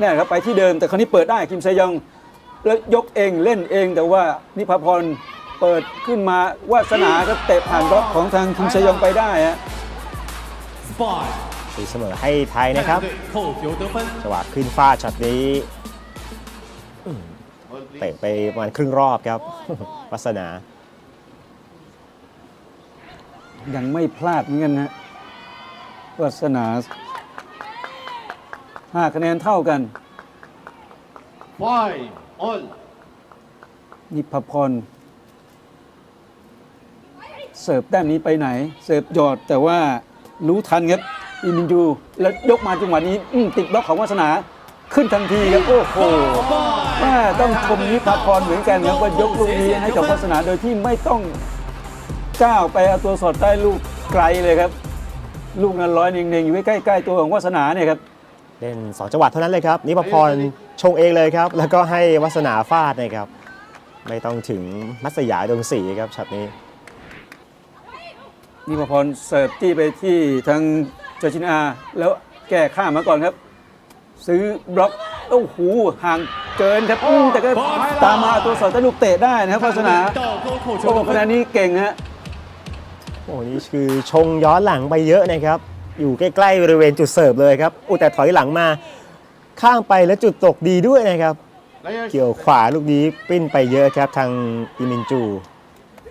นี่ครับไปที่เดิมแต่คราวนี้เปิดได้คิมเซยองแล้วยกเองเล่นเองแต่ว่านิพพรเปิดขึ้นมาวาสนาก็เตะผ่านบล็อกของทางคิมเซยองไปได้ฮะตีเสมอให้ไทยนะครับจังหวะขึ้นฟาดช็อตนี้เตะไปประมาณครึ่งรอบครับวาสนา ยังไม่พลาดเหมือนกันนะวาสนา ห้าคะแนนเท่ากัน Five all。นิพพรเสิร์ฟแต้มนี้ไปไหน เสิร์ฟหยอดแต่ว่ารู้ทันครับอินมินจูแล้วยกมาจังหวะนี้อื้อติดบล็อกของวาสนาขึ้นทันทีครับโอ้โหแม่ต้องชมนิพพรเหมือนกันครับว่ายกลูกนี้ให้กับวาสนาโดยที่ไม่ต้องก้าวไปเอาตัวสอดใต้ลูกไกลเลยครับ ลูกนั้นร้อยเน่งๆอยู่ใกล้ๆตัวของวาสนาเนี่ยครับ เล่นสองจังหวัดเท่านั้นเลยครับนิพพรชงเองเลยครับ แล้วก็ให้วัสนาฟาดนะครับ ไม่ต้องถึงมัสยาดวงสีครับช็อตนี้ นิพพรเสิร์ฟจี้ไปที่ทางเจอชินอา แล้วแก้ข้ามาก่อนครับ ซื้อบล็อกโอ้โหห่างเกินครับอืมแต่ก็ตามมาตัวสอนตะลุกเตะได้นะครับวัสนาโอ้ขนาดนี้เก่งฮะโอ้นี่คือชงย้อนหลังไปเยอะนะครับ อยู่ใกล้ๆบริเวณจุดเสิร์ฟเลยครับอุยแต่ถอยหลังมาข้ามไปแล้วจุดตกดีด้วยนะครับ เกี่ยวขวาลูกนี้ปิ้นไปเยอะครับทางอิมินจู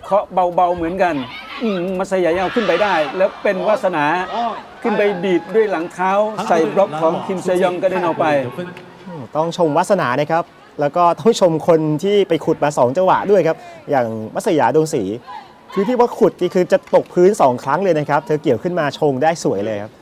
เคาะเบาๆเหมือนกันอืมมัสยายังเอาขึ้นไปได้ แล้วเป็นวาสนาขึ้นไปดีดด้วยหลังเท้า ใส่บล็อกของคิมเซยองก็ได้เอาไป得分。ต้องชมวัสนานะครับ แล้วก็ต้องชมคนที่ไปขุดมา 2 จังหวะด้วยครับ อย่างมัสยาดวงศรี คือที่ว่าขุดนี่คือจะตกพื้น2ครั้งเลยนะครับ เธอเกี่ยวขึ้นมาชงได้สวยเลยครับ